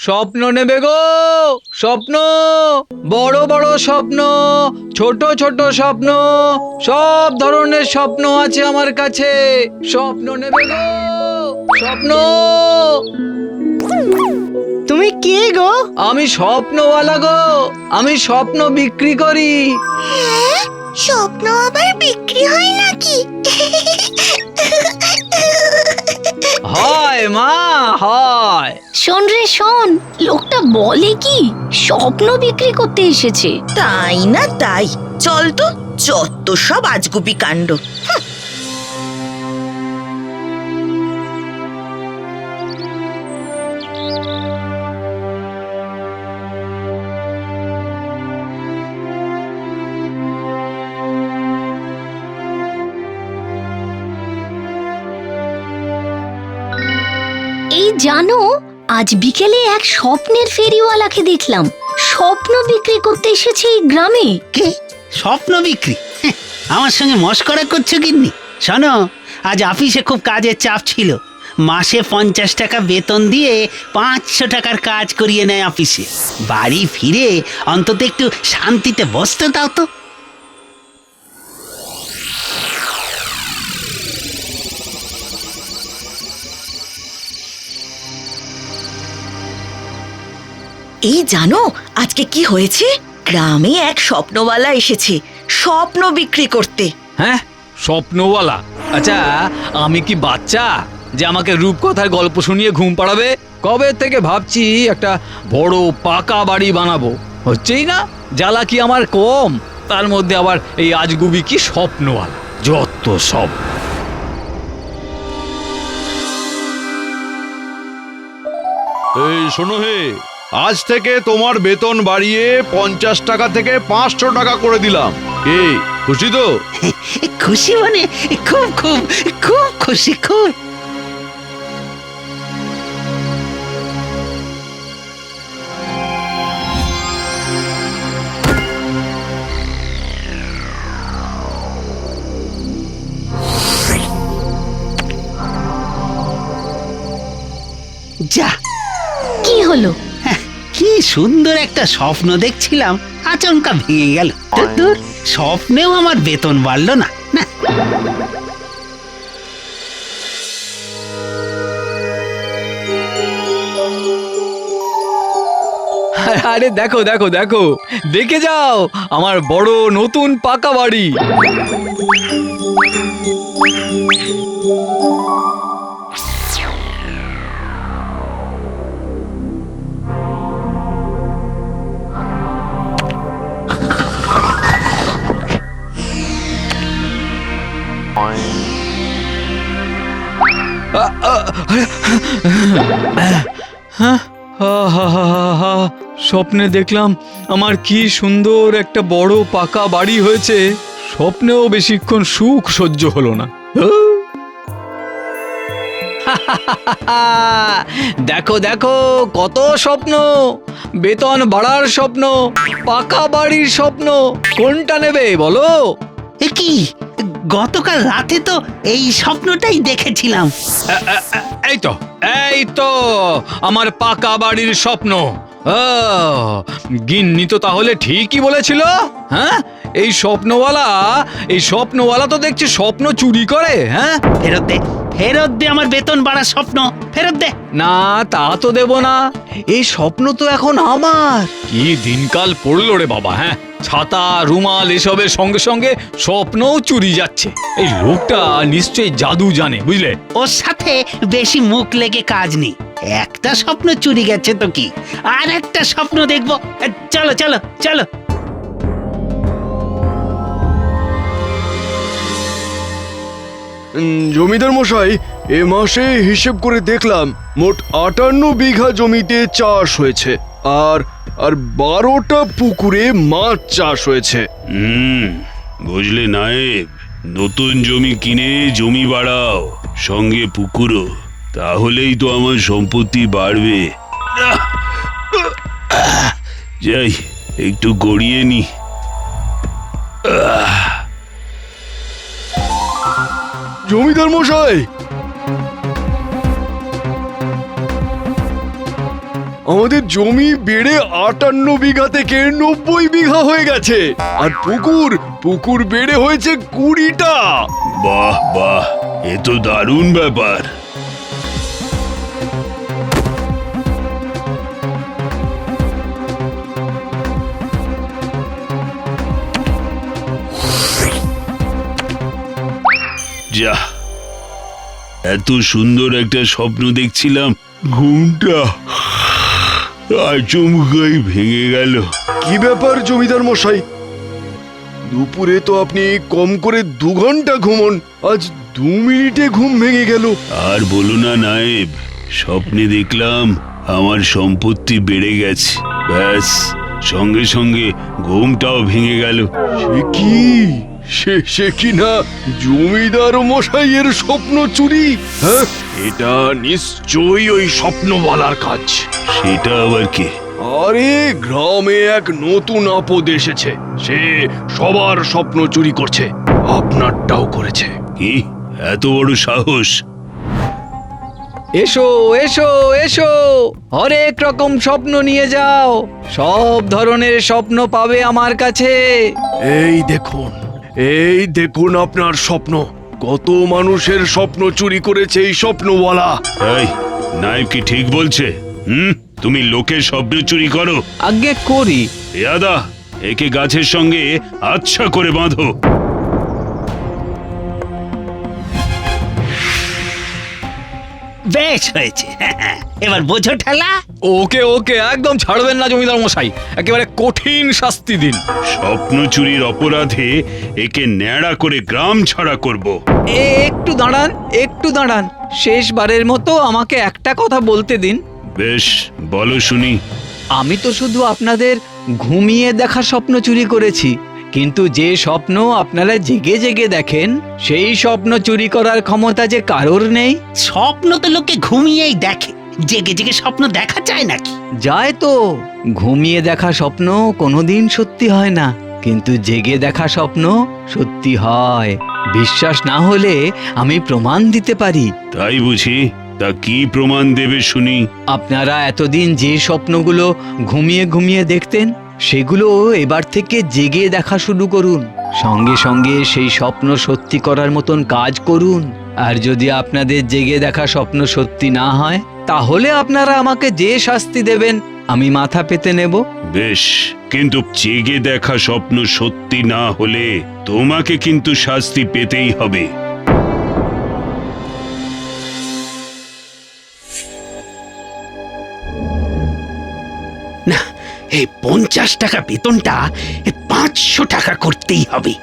স্বপ্ন নেবে গো স্বপ্ন। বড় বড় স্বপ্ন ছোট ছোট স্বপ্ন সব ধরনের স্বপ্ন আছে আমার কাছে। স্বপ্ন নেবে গো স্বপ্ন। তুমি কে গো? আমি স্বপ্নওয়ালা গো আমি স্বপ্ন বিক্রি করি। হ্যাঁ? স্বপ্ন আবার বিক্রি হয় নাকি? হয় মা হয়। শোন রে শোন লোকটা বলে কি স্বপ্ন বিক্রি করতে এসেছে। তাই না তাই? চল তো যত সব আজগুবি কাণ্ড। জানো আজ বিকেলে এক স্বপ্নের ফেরিওয়ালাকে দেখলাম। স্বপ্ন বিক্রি করতে এসেছে এই গ্রামে। কে? স্বপ্ন বিক্রি? হ্যাঁ, আমার সঙ্গে মস্করা করছ গিন্নি। শোনো আজ অফিসে খুব কাজের চাপ ছিল। মাসে পঞ্চাশ টাকা বেতন দিয়ে পাঁচশো টাকার কাজ করিয়ে নেয় অফিসে। বাড়ি ফিরে অন্তত একটু শান্তিতে বসতে দাও তো। এই জানো আজকে কি হয়েছে? গ্রামে এক স্বপ্নওয়ালা এসেছে স্বপ্ন বিক্রি করতে। হ্যাঁ স্বপ্নওয়ালা? আচ্ছা আমি কি বাচ্চা যে আমাকে রূপকথার গল্প শুনিয়ে ঘুম পাড়াবে? কবে থেকে ভাবছি একটা বড় পাকা বাড়ি বানাবো? হচ্ছেই না জ্বালা কি আমার কম? তার মধ্যে আবার এই আজগুবি কি স্বপ্নওয়ালা? যত সব। এই শোনো হে আজ থেকে তোমার বেতন বাড়িয়ে পঞ্চাশ টাকা থেকে পাঁচশো টাকা করে দিলাম। কি? খুশি তো? খুশি মানে খুব খুব খুব খুশি খুব। যা। কি হলো? কি সুন্দর একটা স্বপ্ন দেখছিলাম। আচমকা ভেঙে গেল। স্বপ্নেও আমার বেতন বাড়লো না। না। আরে দেখো দেখো দেখো। দেখে যাও, আমার বড় নতুন পাকা বাড়ি। স্বপ্নে দেখলাম আমার কি সুন্দর একটা বড় পাকা বাড়ি হয়েছে। স্বপ্নেও বেশিক্ষণ সুখ সহ্য হলো না। দেখো দেখো কত স্বপ্ন। বেতন বাড়ার স্বপ্ন পাকা বাড়ির স্বপ্ন। কোনটা নেবে বলো? এ কি? গতকাল রাতে তো এই স্বপ্নটাই দেখেছিলাম। এই তো এই তো আমার পাকা বাড়ির স্বপ্ন। ও, গিন্নি তো তাহলে ঠিকই বলেছিল হ্যাঁ? এই স্বপ্নওয়ালা এই স্বপ্নওয়ালা তো দেখছি স্বপ্ন চুরি করে হ্যাঁ? ফেরত দে ফেরত দে আমার বেতন বাড়ার স্বপ্ন ফেরত দে। না তা তো দেব না। এই স্বপ্ন তো এখন আমার। কি দিনকাল পড়ল রে বাবা হ্যাঁ? ছাতা রুমাল এসবের সঙ্গে সঙ্গে স্বপ্নও চুরি যাচ্ছে। এই লোকটা নিশ্চয়ই জাদু জানে বুঝলে? ওর সাথে বেশি মুখ লেগে কাজ নেই। একটা স্বপ্ন চুরি গেছে তো কি? আর একটা স্বপ্ন দেখব। চলো চলো চলো। জমিদার মশাই, এ মাসে হিসেব করে দেখলাম মোট আটান্ন বিঘা জমিতে চাষ হয়েছে, আর আর বারোটা পুকুরে মাছ চাষ হয়েছে। হুম, বুঝলে নায়েব, নতুন জমি কিনে জমি বাড়াও, সঙ্গে পুকুরও, তাহলেই তো আমার সম্পত্তি বাড়বে। যাই, একটু গড়িয়ে নি। জমিদার মশাই। আমাদের জমি বেড়ে আটান্ন বিঘা থেকে নব্বই বিঘা হয়ে গেছে। আর পুকুর পুকুর বেড়ে হয়েছে কুড়িটা। বাহ বাহ, এ তো দারুণ ব্যাপার। যা। এত সুন্দর একটা স্বপ্ন দেখছিলাম। ঘুমটা আচমকাই ভেঙে গেল। কি ব্যাপার জমিদার মশাই? দুপুরে তো আপনি কম করে দু ঘণ্টা ঘুমন আজ দু মিনিটে ঘুম ভেঙে গেল। আর বলো না নায়েব স্বপ্নে দেখলাম আমার সম্পত্তি বেড়ে গেছে। ব্যাস সঙ্গে সঙ্গে ঘুমটাও ভেঙে গেল। সে কি? সে সে কি না জমিদার মশাইয়ের স্বপ্ন চুরি? হ্যাঁ? এটা নিশ্চয়ই ওই স্বপ্নওয়ালার কাজ। সেটা আবার কি? আরে গ্রামে এক নতুন আপদ এসেছে। সে সবার স্বপ্ন চুরি করছে। আপনারটাও করেছে। কি? এত বড় সাহস। এসো এসো এসো! হরেক রকম স্বপ্ন নিয়ে যাও। সব ধরনের স্বপ্ন পাবে আমার কাছে। এই দেখুন এই দেখুন আপনার স্বপ্ন। কত মানুষের স্বপ্ন চুরি করেছে এই স্বপ্নওয়ালা। এই নাইব কি ঠিক বলছে? হুম? তুমি লোকের স্বপ্ন চুরি করো। আগে করি। ইয়াদা একে গাছের সঙ্গে আচ্ছা করে বাঁধো। বেশ হয়েছে। এবার বোঝো ঠেলা। ওকে ওকে একদম ছাড়বেন না জমিদার মশাই। একেবারে কঠিন শাস্তি দিন। স্বপ্ন চুরির অপরাধে একে ন্যাড়া করে গ্রাম ছাড়া করব। এ একটু দাঁড়ান একটু দাঁড়ান। শেষবারের মতো আমাকে একটা কথা বলতে দিন। বেশ বলো শুনি। আমি তো শুধু আপনাদের ঘুমিয়ে দেখা স্বপ্ন চুরি করেছি। কিন্তু যে স্বপ্ন আপনারা জেগে জেগে দেখেন সেই স্বপ্ন চুরি করার ক্ষমতা যে কারোর নেই? স্বপ্ন তো লোকে ঘুমিয়েই দেখে। জেগে জেগে স্বপ্ন দেখা যায় নাকি? যায় তো। ঘুমিয়ে দেখা স্বপ্ন কোনোদিন সত্যি হয় না। কিন্তু জেগে দেখা স্বপ্ন সত্যি হয়। বিশ্বাস না হলে আমি প্রমাণ দিতে পারি। তাই বুঝি। তা কি প্রমাণ দেবে শুনি। আপনারা এতদিন যে স্বপ্নগুলো ঘুমিয়ে ঘুমিয়ে দেখতেন সেগুলো এবার থেকে জেগে দেখা শুরু করুন। সঙ্গে সঙ্গে সেই স্বপ্ন সত্যি করার মতন কাজ করুন। আর যদি আপনাদের জেগে দেখা স্বপ্ন সত্যি না হয়, তাহলে আপনারা আমাকে যে শাস্তি দেবেন, আমি মাথা পেতে নেব। বেশ, কিন্তু জেগে দেখা স্বপ্ন সত্যি না হলে তোমাকে কিন্তু শাস্তি পেতেই হবে। এই পঞ্চাশ টাকা বেতনটা পাঁচশো টাকা করতেই হবে।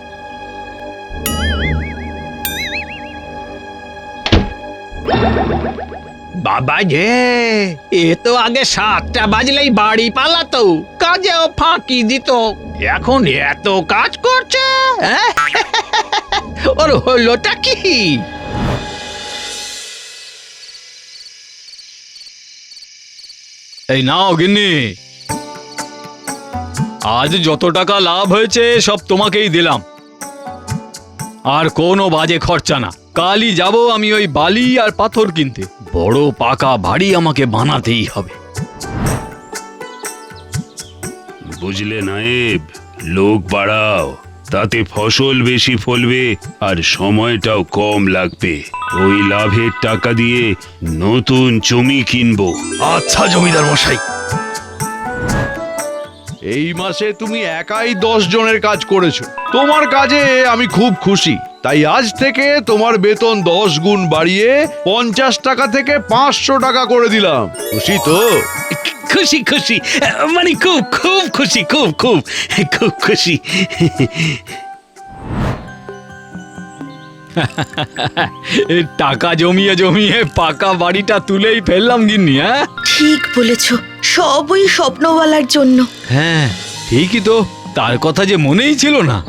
বাবা যে এ তো আগে সাতটা বাজলেই বাড়ি পালাতো কাজেও ফাঁকি দিত। এখন এত কাজ করছে হ্যাঁ? ওর হলোটা কি? এই নাও গিন্নি আজ যত টাকা লাভ হয়েছে সব তোমাকেই দিলাম। আর কোনো বাজে খরচা না। কালই যাব আমি ওই বালি আর পাথর কিনতে। বড় পাকা বাড়ি আমাকে বানাতেই হবে। বুঝলে নায়েব লোক বাড়াও তাতে ফসল বেশি ফলবে আর সময়টাও কম লাগবে। ওই লাভের টাকা দিয়ে নতুন জমি কিনবো। আচ্ছা জমিদার মশাই। এই মাসে তুমি একাই দশ জনের কাজ করেছ। তোমার কাজে আমি খুব খুশি। তাই আজ থেকে তোমার বেতন দশ গুণ বাড়িয়ে পঞ্চাশ টাকা থেকে পাঁচশো টাকা করে দিলাম। খুশি তো? খুশি খুশি। মানে খুব খুব খুশি খুব খুব খুব খুশি। টাকা জমিয়ে জমিয়ে পাকা বাড়িটা তুলেই ফেললাম গিন্নি হ্যাঁ? ঠিক বলেছ। সব ওই স্বপ্নওয়ালার জন্য। হ্যাঁ ঠিকই তো। তার কথা যে মনেই ছিল না।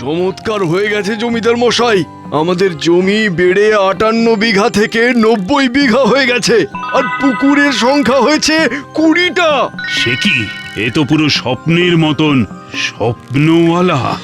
চমৎকার হয়ে গেছে জমিদার মশাই। আমাদের জমি বেড়ে আটান্ন বিঘা থেকে নব্বই বিঘা হয়ে গেছে আর পুকুরের সংখ্যা হয়েছে কুড়িটা। সে কি? এ তো পুরো স্বপ্নের মতন স্বপ্নওয়ালা।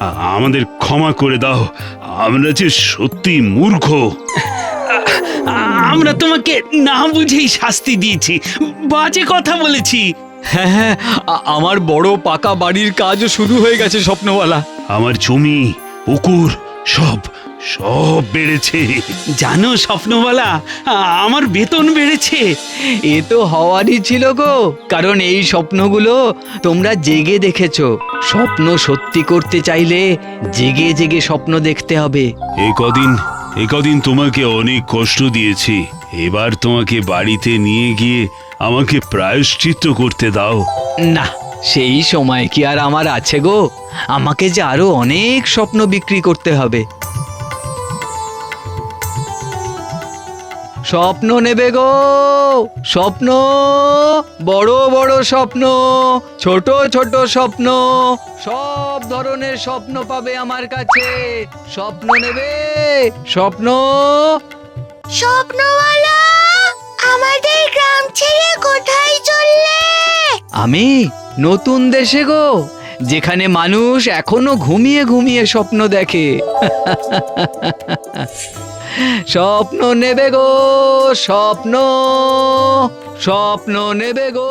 আ- আমাদের ক্ষমা করে দাও। আমরা যে সত্যি মূর্খ। আমরা তোমাকে না বুঝেই শাস্তি দিয়েছি। বাজে কথা বলেছি। হ্যাঁ হ্যাঁ আমার বড় পাকা বাড়ির কাজও শুরু হয়ে গেছে স্বপ্নওয়ালা। আমার জমি পুকুর সব। সব বেড়েছে। জানো স্বপ্নওয়ালা আমার বেতন বেড়েছে। এ তো হওয়ারই ছিল গো কারণ এই স্বপ্নগুলো তোমরা জেগে দেখেছ। স্বপ্ন সত্যি করতে চাইলে জেগে জেগে স্বপ্ন দেখতে হবে। এ কদিন এ কদিন তোমাকে অনেক কষ্ট দিয়েছি। এবার তোমাকে বাড়িতে নিয়ে গিয়ে আমাকে প্রায়শ্চিত্ত করতে দাও। না সেই সময় কি আর আমার আছে গো? আমাকে যে আরও অনেক স্বপ্ন বিক্রি করতে হবে। স্বপ্ন নেবে গো স্বপ্ন বড় বড় স্বপ্ন ছোট ছোট স্বপ্ন সব ধরনের স্বপ্ন পাবে আমার কাছে। স্বপ্ন নেবে স্বপ্ন। স্বপ্নওয়ালা আমাদের গ্রাম ছেড়ে কোথায় চললে? আমি নতুন দেশে গো যেখানে মানুষ এখনও ঘুমিয়ে ঘুমিয়ে স্বপ্ন দেখে। স্বপ্ন নেবে গো স্বপ্ন স্বপ্ন নেবে গো।